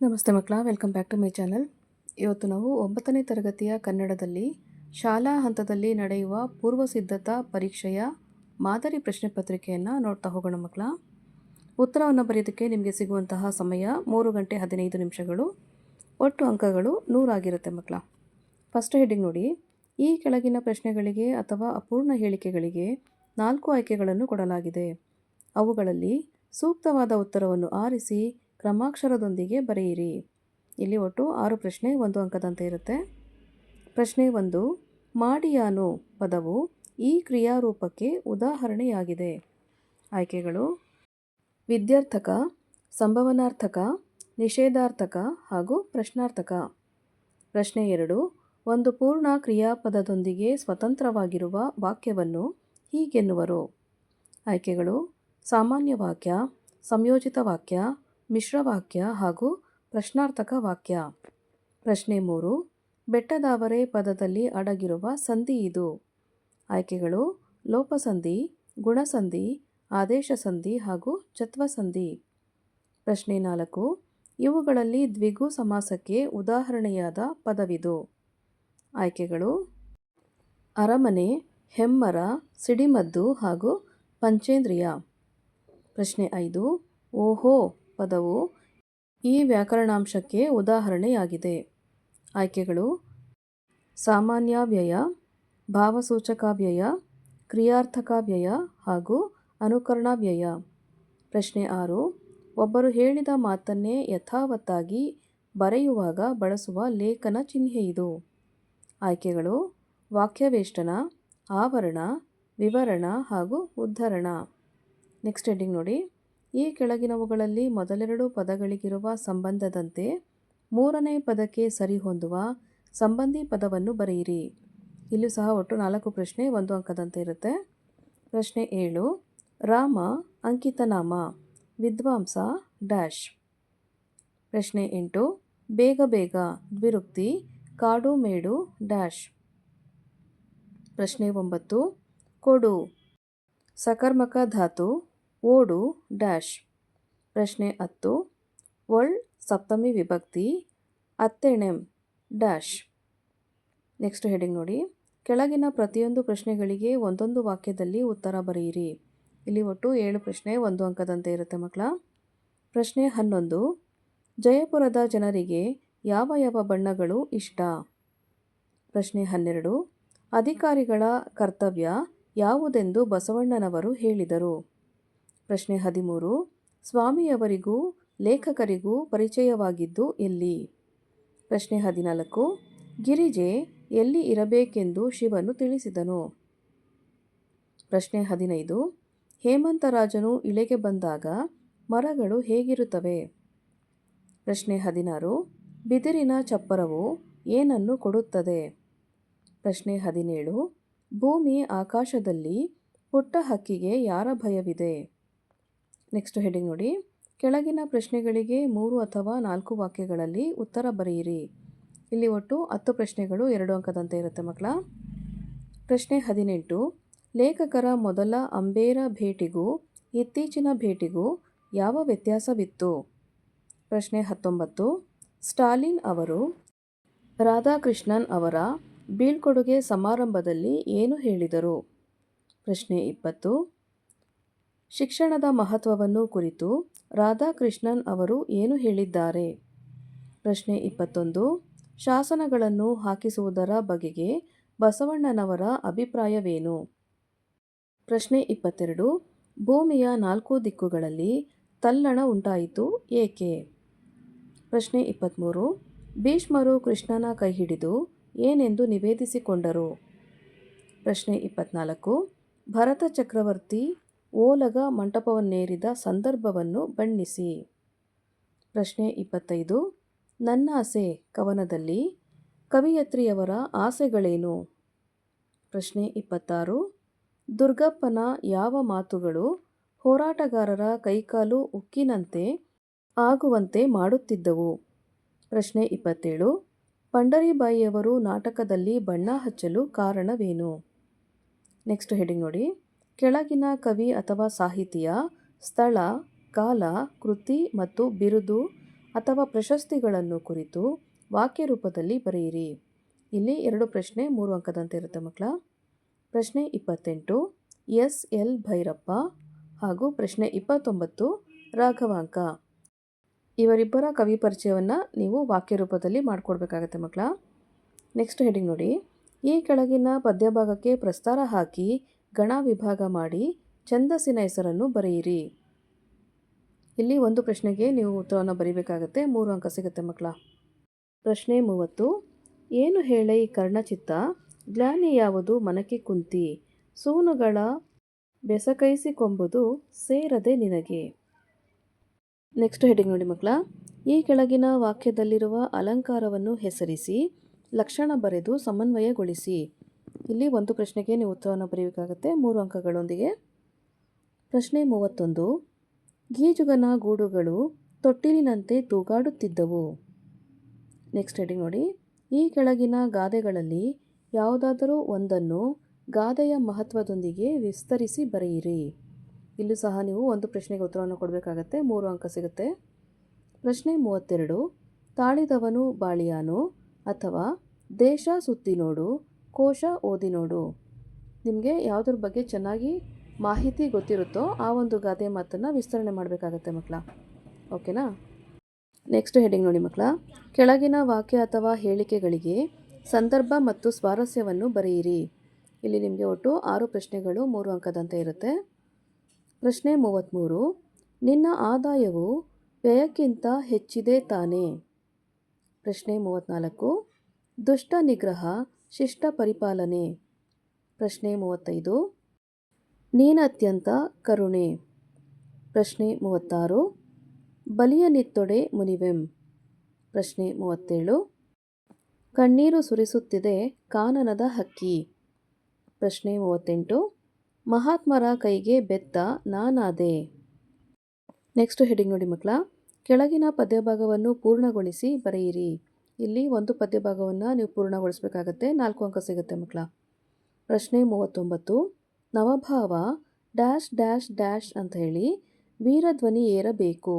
ನಮಸ್ತೆ ಮಕ್ಕಳ welcome back to my channel ಇವತ್ತು ನಾವು ಒಂಬತ್ತನೇ ತರಗತಿಯ ಕನ್ನಡದಲ್ಲಿ ಶಾಲಾ ಹಂತದಲ್ಲಿ ನಡೆಯುವ ಪೂರ್ವ ಸಿದ್ಧತಾ ಪರೀಕ್ಷೆಯ ಮಾದರಿ ಪ್ರಶ್ನೆ ಪತ್ರಿಕೆಯನ್ನು ನೋಡ್ತಾ ಹೋಗೋಣ ಮಕ್ಕಳ. ಉತ್ತರವನ್ನು ಬರೆಯೋದಕ್ಕೆ ನಿಮಗೆ ಸಿಗುವಂತಹ ಸಮಯ ಮೂರು ಗಂಟೆ ಹದಿನೈದು ನಿಮಿಷಗಳು. ಒಟ್ಟು ಅಂಕಗಳು ನೂರಾಗಿರುತ್ತೆ ಮಕ್ಕಳ. ಫಸ್ಟ್ ಹೆಡ್ಡಿಂಗ್ ನೋಡಿ. ಈ ಕೆಳಗಿನ ಪ್ರಶ್ನೆಗಳಿಗೆ ಅಥವಾ ಅಪೂರ್ಣ ಹೇಳಿಕೆಗಳಿಗೆ ನಾಲ್ಕು ಆಯ್ಕೆಗಳನ್ನು ಕೊಡಲಾಗಿದೆ. ಅವುಗಳಲ್ಲಿ ಸೂಕ್ತವಾದ ಉತ್ತರವನ್ನು ಆರಿಸಿ ಕ್ರಮಾಕ್ಷರದೊಂದಿಗೆ ಬರೆಯಿರಿ. ಇಲ್ಲಿ ಒಟ್ಟು ಆರು ಪ್ರಶ್ನೆ, ಒಂದು ಅಂಕದಂತೆ ಇರುತ್ತೆ. ಪ್ರಶ್ನೆ ಒಂದು, ಮಾಡಿಯಾನು ಪದವು ಈ ಕ್ರಿಯಾರೂಪಕ್ಕೆ ಉದಾಹರಣೆಯಾಗಿದೆ. ಆಯ್ಕೆಗಳು, ವಿದ್ಯಾರ್ಥಕ, ಸಂಭವನಾರ್ಥಕ, ನಿಷೇಧಾರ್ಥಕ ಹಾಗೂ ಪ್ರಶ್ನಾರ್ಥಕ. ಪ್ರಶ್ನೆ ಎರಡು, ಒಂದು ಪೂರ್ಣ ಕ್ರಿಯಾಪದದೊಂದಿಗೆ ಸ್ವತಂತ್ರವಾಗಿರುವ ವಾಕ್ಯವನ್ನು ಹೀಗೆನ್ನುವರು. ಆಯ್ಕೆಗಳು, ಸಾಮಾನ್ಯ ವಾಕ್ಯ, ಸಂಯೋಜಿತ ವಾಕ್ಯ ಮಿಶ್ರವಾಕ್ಯ ಹಾಗೂ ಪ್ರಶ್ನಾರ್ಥಕ ವಾಕ್ಯ. ಪ್ರಶ್ನೆ ಮೂರು, ಬೆಟ್ಟದಾವರೆ ಪದದಲ್ಲಿ ಅಡಗಿರುವ ಸಂಧಿ ಇದು. ಆಯ್ಕೆಗಳು, ಲೋಪಸಂಧಿ, ಗುಣಸಂಧಿ ಆದೇಶ ಸಂಧಿ ಹಾಗೂ ಚತ್ವಸಂಧಿ. ಪ್ರಶ್ನೆ ನಾಲ್ಕು, ಇವುಗಳಲ್ಲಿ ದ್ವಿಗು ಸಮಾಸಕ್ಕೆ ಉದಾಹರಣೆಯಾದ ಪದವಿದು. ಆಯ್ಕೆಗಳು, ಅರಮನೆ, ಹೆಮ್ಮರ, ಸಿಡಿಮದ್ದು ಹಾಗೂ ಪಂಚೇಂದ್ರಿಯ. ಪ್ರಶ್ನೆ ಐದು, ಓಹೋ ಪದವು ಈ ವ್ಯಾಕರಣಾಂಶಕ್ಕೆ ಉದಾಹರಣೆಯಾಗಿದೆ. ಆಯ್ಕೆಗಳು ಸಾಮಾನ್ಯಾವ್ಯಯ, ಭಾವಸೂಚಕಾವ್ಯಯ, ಕ್ರಿಯಾರ್ಥಕಾವ್ಯಯ ಹಾಗೂ ಅನುಕರಣಾವ್ಯಯ. ಪ್ರಶ್ನೆ ಆರು, ಒಬ್ಬರು ಹೇಳಿದ ಮಾತನ್ನೇ ಯಥಾವತ್ತಾಗಿ ಬರೆಯುವಾಗ ಬಳಸುವ ಲೇಖನ ಚಿಹ್ನೆ ಇದು. ಆಯ್ಕೆಗಳು ವಾಕ್ಯವೇಷ್ಟನ, ಆವರಣ, ವಿವರಣ ಹಾಗೂ ಉದ್ಧರಣ. ನೆಕ್ಸ್ಟ್ ಹೆಡ್ಡಿಂಗ್ ನೋಡಿ. ಈ ಕೆಳಗಿನವುಗಳಲ್ಲಿ ಮೊದಲೆರಡು ಪದಗಳಿಗಿರುವ ಸಂಬಂಧದಂತೆ ಮೂರನೇ ಪದಕ್ಕೆ ಸರಿಹೊಂದುವ ಸಂಬಂಧಿ ಪದವನ್ನು ಬರೆಯಿರಿ. ಇಲ್ಲೂ ಸಹ ಒಟ್ಟು ನಾಲ್ಕು ಪ್ರಶ್ನೆ ಒಂದು ಅಂಕದಂತೆ ಇರುತ್ತೆ. ಪ್ರಶ್ನೆ ಏಳು, ರಾಮ ಅಂಕಿತನಾಮ, ವಿದ್ವಾಂಸ ಡ್ಯಾಶ್. ಪ್ರಶ್ನೆ ಎಂಟು, ಬೇಗ ಬೇಗ, ದ್ವಿರುಕ್ತಿ, ಕಾಡು ಮೇಡು ಡ್ಯಾಶ್. ಪ್ರಶ್ನೆ ಒಂಬತ್ತು, ಕೊಡು, ಸಕರ್ಮಕ ಧಾತು ಓಡು ಡ್ಯಾಶ್. ಪ್ರಶ್ನೆ ಹತ್ತು. ಒಳ್ ಸಪ್ತಮಿ ವಿಭಕ್ತಿ ಅತ್ತೆಣೆಂ ಡ್ಯಾಶ್. ನೆಕ್ಸ್ಟ್ ಹೆಡಿಂಗ್ ನೋಡಿ. ಕೆಳಗಿನ ಪ್ರತಿಯೊಂದು ಪ್ರಶ್ನೆಗಳಿಗೆ ಒಂದೊಂದು ವಾಕ್ಯದಲ್ಲಿ ಉತ್ತರ ಬರೆಯಿರಿ. ಇಲ್ಲಿ ಒಟ್ಟು ಏಳು ಪ್ರಶ್ನೆ ಒಂದು ಅಂಕದಂತೆ ಇರುತ್ತೆ ಮಕ್ಕಳ. ಪ್ರಶ್ನೆ ಹನ್ನೊಂದು. ಜಯಪುರದ ಜನರಿಗೆ ಯಾವ ಯಾವ ಬಣ್ಣಗಳು ಇಷ್ಟ? ಪ್ರಶ್ನೆ ಹನ್ನೆರಡು. ಅಧಿಕಾರಿಗಳ ಕರ್ತವ್ಯ ಯಾವುದೆಂದು ಬಸವಣ್ಣನವರು ಹೇಳಿದರು. ಪ್ರಶ್ನೆ ಹದಿಮೂರು. ಸ್ವಾಮಿಯವರಿಗೂ ಲೇಖಕರಿಗೂ ಪರಿಚಯವಾಗಿದ್ದು ಎಲ್ಲಿ? ಪ್ರಶ್ನೆ ಹದಿನಾಲ್ಕು. ಗಿರಿಜೆ ಎಲ್ಲಿ ಇರಬೇಕೆಂದು ಶಿವನು ತಿಳಿಸಿದನು. ಪ್ರಶ್ನೆ ಹದಿನೈದು. ಹೇಮಂತರಾಜನು ಇಳೆಗೆ ಬಂದಾಗ ಮರಗಳು ಹೇಗಿರುತ್ತವೆ? ಪ್ರಶ್ನೆ ಹದಿನಾರು. ಬಿದಿರಿನ ಚಪ್ಪರವು ಏನನ್ನು ಕೊಡುತ್ತದೆ? ಪ್ರಶ್ನೆ ಹದಿನೇಳು. ಭೂಮಿ ಆಕಾಶದಲ್ಲಿ ಪುಟ್ಟ ಹಕ್ಕಿಗೆ ಯಾರ ಭಯವಿದೆ? ನೆಕ್ಸ್ಟ್ ಹೆಡಿಂಗ್ ನೋಡಿ. ಕೆಳಗಿನ ಪ್ರಶ್ನೆಗಳಿಗೆ ಮೂರು ಅಥವಾ ನಾಲ್ಕು ವಾಕ್ಯಗಳಲ್ಲಿ ಉತ್ತರ ಬರೆಯಿರಿ. ಇಲ್ಲಿ ಒಟ್ಟು ಹತ್ತು ಪ್ರಶ್ನೆಗಳು ಎರಡು ಅಂಕದಂತೆ ಇರುತ್ತೆ ಮಕ್ಕಳ. ಪ್ರಶ್ನೆ ಹದಿನೆಂಟು. ಲೇಖಕರ ಮೊದಲ ಅಂಬೇರ ಭೇಟಿಗೂ ಇತ್ತೀಚಿನ ಭೇಟಿಗೂ ಯಾವ ವ್ಯತ್ಯಾಸವಿತ್ತು? ಪ್ರಶ್ನೆ ಹತ್ತೊಂಬತ್ತು. ಸ್ಟಾಲಿನ್ ಅವರು, ರಾಧಾಕೃಷ್ಣನ್ ಅವರ ಬೀಳ್ಕೊಡುಗೆ ಸಮಾರಂಭದಲ್ಲಿ ಏನು ಹೇಳಿದರು? ಪ್ರಶ್ನೆ ಇಪ್ಪತ್ತು. ಶಿಕ್ಷಣದ ಮಹತ್ವವನ್ನು ಕುರಿತು ರಾಧಾಕೃಷ್ಣನ್ ಅವರು ಏನು ಹೇಳಿದ್ದಾರೆ? ಪ್ರಶ್ನೆ ಇಪ್ಪತ್ತೊಂದು. ಶಾಸನಗಳನ್ನು ಹಾಕಿಸುವುದರ ಬಗೆಗೆ ಬಸವಣ್ಣನವರ ಅಭಿಪ್ರಾಯವೇನು? ಪ್ರಶ್ನೆ ಇಪ್ಪತ್ತೆರಡು. ಭೂಮಿಯ ನಾಲ್ಕು ದಿಕ್ಕುಗಳಲ್ಲಿ ತಲ್ಲಣ ಉಂಟಾಯಿತು ಏಕೆ? ಪ್ರಶ್ನೆ ಇಪ್ಪತ್ತ್ಮೂರು ಭೀಷ್ಮರು ಕೃಷ್ಣನ ಕೈ ಹಿಡಿದು ಏನೆಂದು ನಿವೇದಿಸಿಕೊಂಡರು? ಪ್ರಶ್ನೆ ಇಪ್ಪತ್ನಾಲ್ಕು. ಭರತ ಚಕ್ರವರ್ತಿ ಓಲಗ ಮಂಟಪವನ್ನೇರಿದ ಸಂದರ್ಭವನ್ನು ಬಣ್ಣಿಸಿ. ಪ್ರಶ್ನೆ ಇಪ್ಪತ್ತೈದು. ನನ್ನಾಸೆ ಕವನದಲ್ಲಿ ಕವಿಯತ್ರಿಯವರ ಆಸೆಗಳೇನು? ಪ್ರಶ್ನೆ ಇಪ್ಪತ್ತಾರು. ದುರ್ಗಪ್ಪನ ಯಾವ ಮಾತುಗಳು ಹೋರಾಟಗಾರರ ಕೈಕಾಲು ಉಕ್ಕಿನಂತೆ ಆಗುವಂತೆ ಮಾಡುತ್ತಿದ್ದವು? ಪ್ರಶ್ನೆ ಇಪ್ಪತ್ತೇಳು. ಪಂಡರಿಬಾಯಿಯವರು ನಾಟಕದಲ್ಲಿ ಬಣ್ಣ ಹಚ್ಚಲು ಕಾರಣವೇನು? ನೆಕ್ಸ್ಟ್ ಹೆಡಿಂಗ್ ನೋಡಿ. ಕೆಳಗಿನ ಕವಿ ಅಥವಾ ಸಾಹಿತಿಯ ಸ್ಥಳ, ಕಾಲ, ಕೃತಿ ಮತ್ತು ಬಿರುದು ಅಥವಾ ಪ್ರಶಸ್ತಿಗಳನ್ನು ಕುರಿತು ವಾಕ್ಯ ರೂಪದಲ್ಲಿ ಬರೆಯಿರಿ. ಇಲ್ಲಿ ಎರಡು ಪ್ರಶ್ನೆ, ಮೂರು ಅಂಕದಂತೆ ಇರುತ್ತೆ ಮಕ್ಕಳ. ಪ್ರಶ್ನೆ ಇಪ್ಪತ್ತೆಂಟು, ಎಸ್. ಎಲ್. ಭೈರಪ್ಪ ಹಾಗೂ ಪ್ರಶ್ನೆ ಇಪ್ಪತ್ತೊಂಬತ್ತು, ರಾಘವಾಂಕ. ಇವರಿಬ್ಬರ ಕವಿ ಪರಿಚಯವನ್ನು ನೀವು ವಾಕ್ಯ ರೂಪದಲ್ಲಿ ಮಾಡಿಕೊಡ್ಬೇಕಾಗತ್ತೆ ಮಕ್ಕಳ. ನೆಕ್ಸ್ಟ್ ಹೆಡಿಂಗ್ ನೋಡಿ. ಈ ಕೆಳಗಿನ ಪದ್ಯಭಾಗಕ್ಕೆ ಪ್ರಸ್ತಾರ ಹಾಕಿ ಗಣ ವಿಭಾಗ ಮಾಡಿ ಛಂದಸ್ಸಿನ ಹೆಸರನ್ನು ಬರೆಯಿರಿ. ಇಲ್ಲಿ ಒಂದು ಪ್ರಶ್ನೆಗೆ ನೀವು ಉತ್ತರವನ್ನು ಬರೀಬೇಕಾಗತ್ತೆ. ಮೂರು ಅಂಕ ಸಿಗುತ್ತೆ ಮಕ್ಕಳ. ಪ್ರಶ್ನೆ ಮೂವತ್ತು. ಏನು ಹೇಳೈ ಕರ್ಣಚಿತ್ತ? ಗ್ಲಾನಿ ಯಾವುದು? ಮನಕ್ಕೆ ಕುಂತಿ. ಸೂನುಗಳ ಬೆಸಕೈಸಿಕೊಂಬುದು ಸೇರದೆ ನಿನಗೆ. ನೆಕ್ಸ್ಟ್ ಹೆಡಿಂಗ್ ನೋಡಿ ಮಕ್ಕಳ. ಈ ಕೆಳಗಿನ ವಾಕ್ಯದಲ್ಲಿರುವ ಅಲಂಕಾರವನ್ನು ಹೆಸರಿಸಿ, ಲಕ್ಷಣ ಬರೆದು ಸಮನ್ವಯಗೊಳಿಸಿ. ಇಲ್ಲಿ ಒಂದು ಪ್ರಶ್ನೆಗೆ ನೀವು ಉತ್ತರವನ್ನು ಬರೆಯಬೇಕಾಗತ್ತೆ ಮೂರು ಅಂಕಗಳೊಂದಿಗೆ. ಪ್ರಶ್ನೆ ಮೂವತ್ತೊಂದು. ಗೀಜುಗನ ಗೂಡುಗಳು ತೊಟ್ಟಿಲಿನಂತೆ ತೂಗಾಡುತ್ತಿದ್ದವು. ನೆಕ್ಸ್ಟ್ ಹೆಡಿಂಗ್ ನೋಡಿ. ಈ ಕೆಳಗಿನ ಗಾದೆಗಳಲ್ಲಿ ಯಾವುದಾದರೂ ಒಂದನ್ನು ಗಾದೆಯ ಮಹತ್ವದೊಂದಿಗೆ ವಿಸ್ತರಿಸಿ ಬರೆಯಿರಿ. ಇಲ್ಲೂ ಸಹ ನೀವು ಒಂದು ಪ್ರಶ್ನೆಗೆ ಉತ್ತರವನ್ನು ಕೊಡಬೇಕಾಗತ್ತೆ. ಮೂರು ಅಂಕ ಸಿಗುತ್ತೆ. ಪ್ರಶ್ನೆ ಮೂವತ್ತೆರಡು. ತಾಳಿದವನು ಬಾಳಿಯಾನು ಅಥವಾ ದೇಶ ಸುತ್ತಿ ನೋಡು ಕೋಶ ಓದಿ ನೋಡು. ನಿಮಗೆ ಯಾವುದ್ರ ಬಗ್ಗೆ ಚೆನ್ನಾಗಿ ಮಾಹಿತಿ ಗೊತ್ತಿರುತ್ತೋ ಆ ಒಂದು ಗಾದೆ ಮಾತನ್ನು ವಿಸ್ತರಣೆ ಮಾಡಬೇಕಾಗತ್ತೆ ಮಕ್ಕಳ ಓಕೆನಾ? ನೆಕ್ಸ್ಟ್ ಹೆಡಿಂಗ್ ನೋಡಿ ಮಕ್ಕಳ ಕೆಳಗಿನ ವಾಕ್ಯ ಅಥವಾ ಹೇಳಿಕೆಗಳಿಗೆ ಸಂದರ್ಭ ಮತ್ತು ಸ್ವಾರಸ್ಯವನ್ನು ಬರೆಯಿರಿ. ಇಲ್ಲಿ ನಿಮಗೆ ಒಟ್ಟು ಆರು ಪ್ರಶ್ನೆಗಳು, ಮೂರು ಅಂಕದಂತೆ ಇರುತ್ತೆ. ಪ್ರಶ್ನೆ ಮೂವತ್ತ್ಮೂರು ನಿನ್ನ ಆದಾಯವು ವ್ಯಯಕ್ಕಿಂತ ಹೆಚ್ಚಿದೆ ತಾನೇ? ಪ್ರಶ್ನೆ ಮೂವತ್ತ್ನಾಲ್ಕು ದುಷ್ಟ ನಿಗ್ರಹ ಶಿಷ್ಟ ಪರಿಪಾಲನೆ. ಪ್ರಶ್ನೆ ಮೂವತ್ತೈದು. ನೀನತ್ಯಂತ ಕರುಣೆ. ಪ್ರಶ್ನೆ ಮೂವತ್ತಾರು. ಬಲಿಯ ನಿತ್ತೊಡೆ ಮುನಿವೆಂ. ಪ್ರಶ್ನೆ ಮೂವತ್ತೇಳು. ಕಣ್ಣೀರು ಸುರಿಸುತ್ತಿದೆ ಕಾನನದ ಹಕ್ಕಿ. ಪ್ರಶ್ನೆ ಮೂವತ್ತೆಂಟು. ಮಹಾತ್ಮರ ಕೈಗೆ ಬೆತ್ತ ನಾನಾದೆ. ನೆಕ್ಸ್ಟ್ ಹೆಡಿಂಗ್ ನೋಡಿ ಮಕ್ಕಳ. ಕೆಳಗಿನ ಪದ್ಯಭಾಗವನ್ನು ಪೂರ್ಣಗೊಳಿಸಿ ಬರೆಯಿರಿ. ಇಲ್ಲಿ ಒಂದು ಪದ್ಯಭಾಗವನ್ನು ನೀವು ಪೂರ್ಣಗೊಳಿಸಬೇಕಾಗತ್ತೆ. ನಾಲ್ಕು ಅಂಕ ಸಿಗುತ್ತೆ ಮಕ್ಕಳ. ಪ್ರಶ್ನೆ ಮೂವತ್ತೊಂಬತ್ತು. ನವಭಾವ ಡ್ಯಾಶ್ ಡ್ಯಾಶ್ ಡ್ಯಾಶ್ ಅಂತ ಹೇಳಿ ವೀರಧ್ವನಿ ಏರಬೇಕು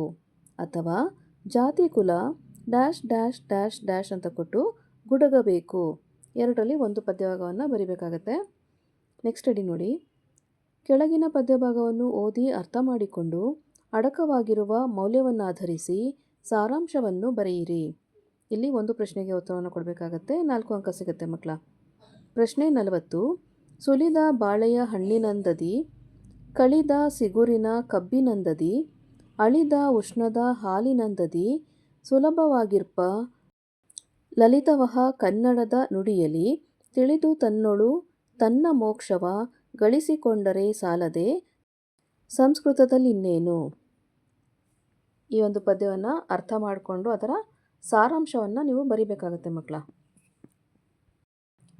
ಅಥವಾ ಜಾತಿ ಕುಲ ಡ್ಯಾಶ್ ಡ್ಯಾಶ್ ಡ್ಯಾಶ್ ಡ್ಯಾಶ್ ಅಂತ ಕೊಟ್ಟು ಗುಡಗಬೇಕು. ಎರಡರಲ್ಲಿ ಒಂದು ಪದ್ಯಭಾಗವನ್ನು ಬರಿಬೇಕಾಗತ್ತೆ. ನೆಕ್ಸ್ಟ್ ಅಡಿ ನೋಡಿ. ಕೆಳಗಿನ ಪದ್ಯಭಾಗವನ್ನು ಓದಿ ಅರ್ಥ ಮಾಡಿಕೊಂಡು ಅಡಕವಾಗಿರುವ ಮೌಲ್ಯವನ್ನಾಧರಿಸಿ ಸಾರಾಂಶವನ್ನು ಬರೆಯಿರಿ. ಇಲ್ಲಿ ಒಂದು ಪ್ರಶ್ನೆಗೆ ಉತ್ತರವನ್ನು ಕೊಡಬೇಕಾಗತ್ತೆ. ನಾಲ್ಕು ಅಂಕ ಸಿಗುತ್ತೆ ಮಕ್ಕಳ ಪ್ರಶ್ನೆ ನಲವತ್ತು. ಸುಲಿದ ಬಾಳೆಯ ಹಣ್ಣಿನಂದದಿ, ಕಳಿದ ಸಿಗುರಿನ ಕಬ್ಬಿನಂದದಿ, ಅಳಿದ ಉಷ್ಣದ ಹಾಲಿನಂದದಿ, ಸುಲಭವಾಗಿರ್ಪ ಲಲಿತವಹ ಕನ್ನಡದ ನುಡಿಯಲಿ, ತಿಳಿದು ತನ್ನೊಳು ತನ್ನ ಮೋಕ್ಷವ ಗಳಿಸಿಕೊಂಡರೆ ಸಾಲದೆ ಸಂಸ್ಕೃತದಲ್ಲಿ ಇನ್ನೇನು ಈ ಒಂದು ಪದ್ಯವನ್ನು ಅರ್ಥ ಮಾಡಿಕೊಂಡು ಅದರ ಸಾರಾಂಶವನ್ನು ನೀವು ಬರೀಬೇಕಾಗತ್ತೆ ಮಕ್ಕಳ.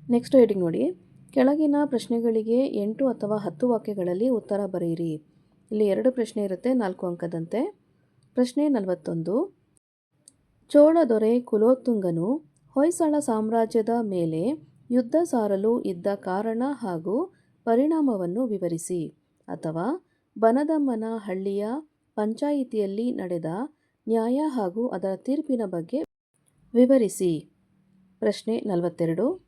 ನೆಕ್ಸ್ಟ್ ಹೆಡಿಂಗ್ ನೋಡಿ. ಕೆಳಗಿನ ಪ್ರಶ್ನೆಗಳಿಗೆ ಎಂಟು ಅಥವಾ ಹತ್ತು ವಾಕ್ಯಗಳಲ್ಲಿ ಉತ್ತರ ಬರೆಯಿರಿ ಇಲ್ಲಿ ಎರಡು ಪ್ರಶ್ನೆ ಇರುತ್ತೆ, ನಾಲ್ಕು ಅಂಕದಂತೆ. ಪ್ರಶ್ನೆ ನಲವತ್ತೊಂದು. ಚೋಳ ದೊರೆ ಕುಲೋತ್ತುಂಗನು ಹೊಯ್ಸಳ ಸಾಮ್ರಾಜ್ಯದ ಮೇಲೆ ಯುದ್ಧ ಸಾರಲು ಇದ್ದ ಕಾರಣ ಹಾಗೂ ಪರಿಣಾಮವನ್ನು ವಿವರಿಸಿ. ಅಥವಾ ಬನದಮ್ಮನ ಹಳ್ಳಿಯ ಪಂಚಾಯಿತಿಯಲ್ಲಿ ನಡೆದ ನ್ಯಾಯ ಹಾಗೂ ಅದರ ತೀರ್ಪಿನ ಬಗ್ಗೆ ವಿವರಿಸಿ. ಪ್ರಶ್ನೆ ನಲವತ್ತೆರಡು.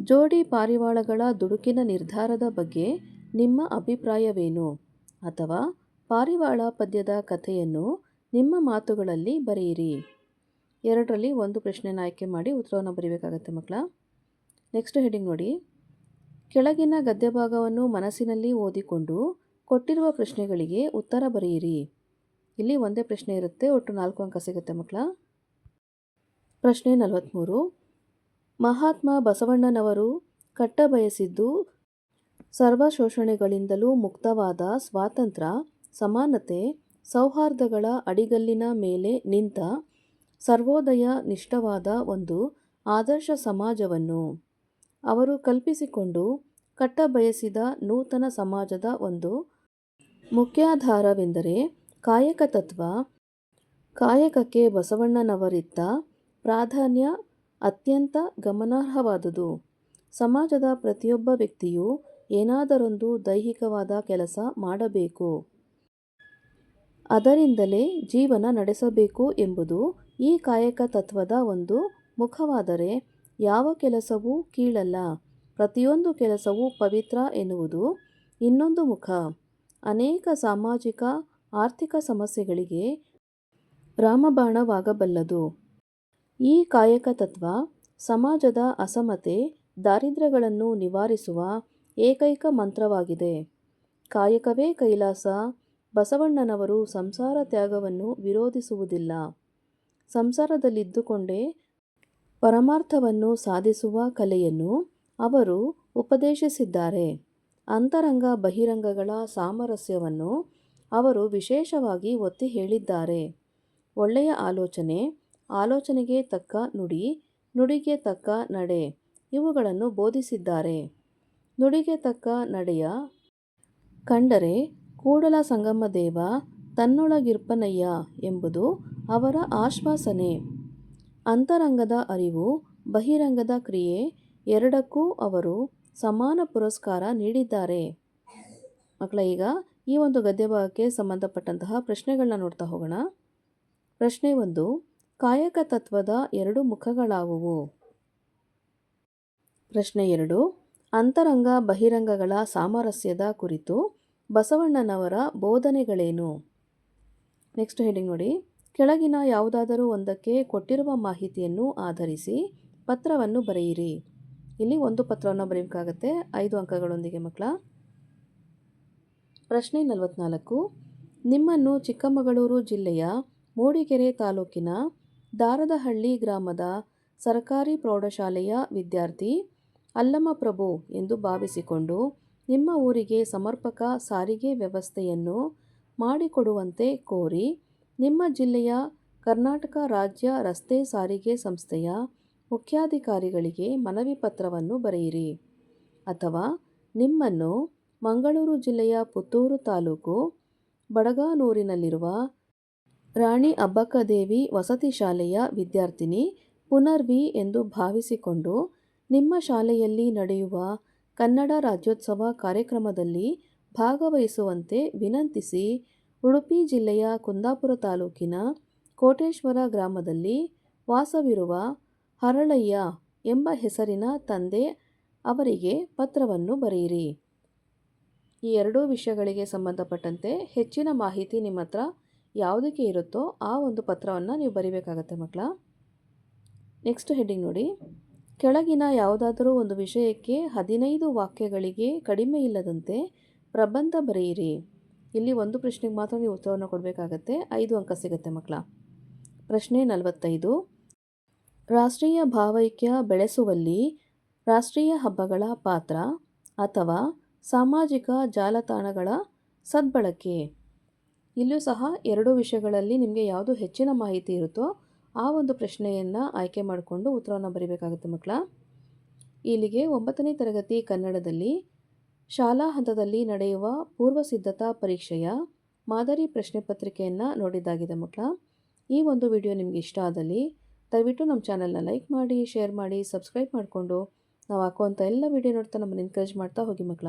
ಜೋಡಿ ಪಾರಿವಾಳಗಳ ದುಡುಕಿನ ನಿರ್ಧಾರದ ಬಗ್ಗೆ ನಿಮ್ಮ ಅಭಿಪ್ರಾಯವೇನು? ಅಥವಾ ಪಾರಿವಾಳ ಪದ್ಯದ ಕಥೆಯನ್ನು ನಿಮ್ಮ ಮಾತುಗಳಲ್ಲಿ ಬರೆಯಿರಿ. ಎರಡರಲ್ಲಿ ಒಂದು ಪ್ರಶ್ನೆನ ಆಯ್ಕೆ ಮಾಡಿ ಉತ್ತರವನ್ನು ಬರೀಬೇಕಾಗತ್ತೆ ಮಕ್ಕಳ. ನೆಕ್ಸ್ಟ್ ಹೆಡಿಂಗ್ ನೋಡಿ. ಕೆಳಗಿನ ಗದ್ಯಭಾಗವನ್ನು ಮನಸ್ಸಿನಲ್ಲಿ ಓದಿಕೊಂಡು ಕೊಟ್ಟಿರುವ ಪ್ರಶ್ನೆಗಳಿಗೆ ಉತ್ತರ ಬರೆಯಿರಿ. ಇಲ್ಲಿ ಒಂದೇ ಪ್ರಶ್ನೆ ಇರುತ್ತೆ, ಒಟ್ಟು ನಾಲ್ಕು ಅಂಕ ಸಿಗುತ್ತೆ ಮಕ್ಕಳ. ಪ್ರಶ್ನೆ ನಲವತ್ತ್ಮೂರು ಮಹಾತ್ಮ ಬಸವಣ್ಣನವರು ಕಟ್ಟಬಯಸಿದ್ದು ಸರ್ವ ಶೋಷಣೆಗಳಿಂದಲೂ ಮುಕ್ತವಾದ ಸ್ವಾತಂತ್ರ್ಯ ಸಮಾನತೆ, ಸೌಹಾರ್ದಗಳ ಅಡಿಗಲ್ಲಿನ ಮೇಲೆ ನಿಂತ ಸರ್ವೋದಯ ನಿಷ್ಠವಾದ ಒಂದು ಆದರ್ಶ ಸಮಾಜವನ್ನು ಅವರು ಕಲ್ಪಿಸಿಕೊಂಡು ಕಟ್ಟಬಯಸಿದ ನೂತನ ಸಮಾಜದ ಒಂದು ಮುಖ್ಯಾಧಾರವೆಂದರೆ ಕಾಯಕ ತತ್ವ ಕಾಯಕಕ್ಕೆ ಬಸವಣ್ಣನವರಿದ್ದ ಪ್ರಾಧಾನ್ಯ ಅತ್ಯಂತ ಗಮನಾರ್ಹವಾದುದು. ಸಮಾಜದ ಪ್ರತಿಯೊಬ್ಬ ವ್ಯಕ್ತಿಯು ಏನಾದರೊಂದು ದೈಹಿಕವಾದ ಕೆಲಸ ಮಾಡಬೇಕು. ಅದರಿಂದಲೇ ಜೀವನ ನಡೆಸಬೇಕು ಎಂಬುದು ಈ ಕಾಯಕ ತತ್ವದ ಒಂದು ಮುಖವಾದರೆ ಯಾವ ಕೆಲಸವೂ ಕೀಳಲ್ಲ. ಪ್ರತಿಯೊಂದು ಕೆಲಸವೂ ಪವಿತ್ರ ಎನ್ನುವುದು ಇನ್ನೊಂದು ಮುಖ. ಅನೇಕ ಸಾಮಾಜಿಕ ಆರ್ಥಿಕ ಸಮಸ್ಯೆಗಳಿಗೆ ರಾಮಬಾಣವಾಗಬಲ್ಲದು. ಈ ಕಾಯಕ ತತ್ವ ಸಮಾಜದ ಅಸಮತೆ, ದಾರಿದ್ರ್ಯಗಳನ್ನು ನಿವಾರಿಸುವ ಏಕೈಕ ಮಂತ್ರವಾಗಿದೆ. ಕಾಯಕವೇ ಕೈಲಾಸ ಬಸವಣ್ಣನವರು ಸಂಸಾರ ತ್ಯಾಗವನ್ನು ವಿರೋಧಿಸುವುದಿಲ್ಲ. ಸಂಸಾರದಲ್ಲಿದ್ದುಕೊಂಡೇ ಪರಮಾರ್ಥವನ್ನು ಸಾಧಿಸುವ ಕಲೆಯನ್ನು ಅವರು ಉಪದೇಶಿಸಿದ್ದಾರೆ. ಅಂತರಂಗ ಬಹಿರಂಗಗಳ ಸಾಮರಸ್ಯವನ್ನು ಅವರು ವಿಶೇಷವಾಗಿ ಒತ್ತಿ ಹೇಳಿದ್ದಾರೆ. ಒಳ್ಳೆಯ ಆಲೋಚನೆ, ಆಲೋಚನೆಗೆ ತಕ್ಕ ನುಡಿ, ನುಡಿಗೆ ತಕ್ಕ ನಡೆ, ಇವುಗಳನ್ನು ಬೋಧಿಸಿದ್ದಾರೆ. ನುಡಿಗೆ ತಕ್ಕ ನಡೆಯ ಕಂಡರೆ ಕೂಡಲ ಸಂಗಮದೇವ ತನ್ನೊಳಗಿರ್ಪನಯ್ಯ ಎಂಬುದು ಅವರ ಆಶ್ವಾಸನೆ. ಅಂತರಂಗದ ಅರಿವು, ಬಹಿರಂಗದ ಕ್ರಿಯೆ ಎರಡಕ್ಕೂ ಅವರು ಸಮಾನ ಪುರಸ್ಕಾರ ನೀಡಿದ್ದಾರೆ. ಮಕ್ಕಳ, ಈಗ ಈ ಒಂದು ಗದ್ಯಭಾಗಕ್ಕೆ ಸಂಬಂಧಪಟ್ಟಂತಹ ಪ್ರಶ್ನೆಗಳನ್ನ ನೋಡ್ತಾ ಹೋಗೋಣ. ಪ್ರಶ್ನೆ ಒಂದು, ಕಾಯಕ ತತ್ವದ ಎರಡು ಮುಖಗಳಾವುವು? ಪ್ರಶ್ನೆ ಎರಡು, ಅಂತರಂಗ ಬಹಿರಂಗಗಳ ಸಾಮರಸ್ಯದ ಕುರಿತು ಬಸವಣ್ಣನವರ ಬೋಧನೆಗಳೇನು? ನೆಕ್ಸ್ಟ್ ಹೆಡಿಂಗ್ ನೋಡಿ. ಕೆಳಗಿನ ಯಾವುದಾದರೂ ಒಂದಕ್ಕೆ ಕೊಟ್ಟಿರುವ ಮಾಹಿತಿಯನ್ನು ಆಧರಿಸಿ ಪತ್ರವನ್ನು ಬರೆಯಿರಿ. ಇಲ್ಲಿ ಒಂದು ಪತ್ರವನ್ನು ಬರೆಯಬೇಕಾಗತ್ತೆ ಐದು ಅಂಕಗಳೊಂದಿಗೆ ಮಕ್ಕಳ. ಪ್ರಶ್ನೆ ನಲವತ್ನಾಲ್ಕು. ನಿಮ್ಮನ್ನು ಚಿಕ್ಕಮಗಳೂರು ಜಿಲ್ಲೆಯ ಮೂಡಿಗೆರೆ ತಾಲೂಕಿನ ದಾರದಹಳ್ಳಿ ಗ್ರಾಮದ ಸರ್ಕಾರಿ ಪ್ರೌಢಶಾಲೆಯ ವಿದ್ಯಾರ್ಥಿ ಅಲ್ಲಮಪ್ರಭು ಎಂದು ಭಾವಿಸಿಕೊಂಡು ನಿಮ್ಮ ಊರಿಗೆ ಸಮರ್ಪಕ ಸಾರಿಗೆ ವ್ಯವಸ್ಥೆಯನ್ನು ಮಾಡಿಕೊಡುವಂತೆ ಕೋರಿ ನಿಮ್ಮ ಜಿಲ್ಲೆಯ ಕರ್ನಾಟಕ ರಾಜ್ಯ ರಸ್ತೆ ಸಾರಿಗೆ ಸಂಸ್ಥೆಯ ಮುಖ್ಯಾಧಿಕಾರಿಗಳಿಗೆ ಮನವಿ ಪತ್ರವನ್ನು ಬರೆಯಿರಿ. ಅಥವಾ ನಿಮ್ಮನ್ನು ಮಂಗಳೂರು ಜಿಲ್ಲೆಯ ಪುತ್ತೂರು ತಾಲೂಕು ಬಡಗಾನೂರಿನಲ್ಲಿರುವ ರಾಣಿ ಅಬ್ಬಕ್ಕದೇವಿ ವಸತಿ ಶಾಲೆಯ ವಿದ್ಯಾರ್ಥಿನಿ ಪುನರ್ವಿ ಎಂದು ಭಾವಿಸಿಕೊಂಡು ನಿಮ್ಮ ಶಾಲೆಯಲ್ಲಿ ನಡೆಯುವ ಕನ್ನಡ ರಾಜ್ಯೋತ್ಸವ ಕಾರ್ಯಕ್ರಮದಲ್ಲಿ ಭಾಗವಹಿಸುವಂತೆ ವಿನಂತಿಸಿ ಉಡುಪಿ ಜಿಲ್ಲೆಯ ಕುಂದಾಪುರ ತಾಲೂಕಿನ ಕೋಟೇಶ್ವರ ಗ್ರಾಮದಲ್ಲಿ ವಾಸವಿರುವ ಹರಳಯ್ಯ ಎಂಬ ಹೆಸರಿನ ತಂದೆ ಅವರಿಗೆ ಪತ್ರವನ್ನು ಬರೆಯಿರಿ. ಈ ಎರಡೂ ವಿಷಯಗಳಿಗೆ ಸಂಬಂಧಪಟ್ಟಂತೆ ಹೆಚ್ಚಿನ ಮಾಹಿತಿ ನಿಮ್ಮ ಹತ್ರ ಯಾವುದಕ್ಕೆ ಇರುತ್ತೋ ಆ ಒಂದು ಪತ್ರವನ್ನು ನೀವು ಬರಿಬೇಕಾಗತ್ತೆ ಮಕ್ಕಳ. ನೆಕ್ಸ್ಟ್ ಹೆಡ್ಡಿಂಗ್ ನೋಡಿ. ಕೆಳಗಿನ ಯಾವುದಾದರೂ ಒಂದು ವಿಷಯಕ್ಕೆ ಹದಿನೈದು ವಾಕ್ಯಗಳಿಗೆ ಕಡಿಮೆ ಇಲ್ಲದಂತೆ ಪ್ರಬಂಧ ಬರೆಯಿರಿ. ಇಲ್ಲಿ ಒಂದು ಪ್ರಶ್ನೆಗೆ ಮಾತ್ರ ನೀವು ಉತ್ತರವನ್ನು ಕೊಡಬೇಕಾಗತ್ತೆ. ಐದು ಅಂಕ ಸಿಗುತ್ತೆ ಮಕ್ಕಳ. ಪ್ರಶ್ನೆ ನಲವತ್ತೈದು. ರಾಷ್ಟ್ರೀಯ ಭಾವೈಕ್ಯ ಬೆಳೆಸುವಲ್ಲಿ ರಾಷ್ಟ್ರೀಯ ಹಬ್ಬಗಳ ಪಾತ್ರ ಅಥವಾ ಸಾಮಾಜಿಕ ಜಾಲತಾಣಗಳ ಸದ್ಬಳಕೆ. ಇಲ್ಲೂ ಸಹ ಎರಡು ವಿಷಯಗಳಲ್ಲಿ ನಿಮಗೆ ಯಾವುದು ಹೆಚ್ಚಿನ ಮಾಹಿತಿ ಇರುತ್ತೋ ಆ ಒಂದು ಪ್ರಶ್ನೆಯನ್ನು ಆಯ್ಕೆ ಮಾಡಿಕೊಂಡು ಉತ್ತರವನ್ನು ಬರೀಬೇಕಾಗುತ್ತೆ ಮಕ್ಕಳ. ಇಲ್ಲಿಗೆ ಒಂಬತ್ತನೇ ತರಗತಿ ಕನ್ನಡದಲ್ಲಿ ಶಾಲಾ ಹಂತದಲ್ಲಿ ನಡೆಯುವ ಪೂರ್ವ ಸಿದ್ಧತಾ ಪರೀಕ್ಷೆಯ ಮಾದರಿ ಪ್ರಶ್ನೆ ಪತ್ರಿಕೆಯನ್ನು ನೋಡಿದ್ದಾಗಿದೆ ಮಕ್ಕಳ. ಈ ಒಂದು ವಿಡಿಯೋ ನಿಮಗೆ ಇಷ್ಟ ಆದಲ್ಲಿ ದಯವಿಟ್ಟು ನಮ್ಮ ಚಾನಲ್ನ ಲೈಕ್ ಮಾಡಿ, ಶೇರ್ ಮಾಡಿ, ಸಬ್ಸ್ಕ್ರೈಬ್ ಮಾಡಿಕೊಂಡು. ನಾವು ಹಾಕುವಂಥ ಎಲ್ಲ ವಿಡಿಯೋ ನೋಡ್ತಾ ನಮ್ಮನ್ನು ಎನ್ಕರೇಜ್ ಮಾಡ್ತಾ ಹೋಗಿ ಮಕ್ಕಳ.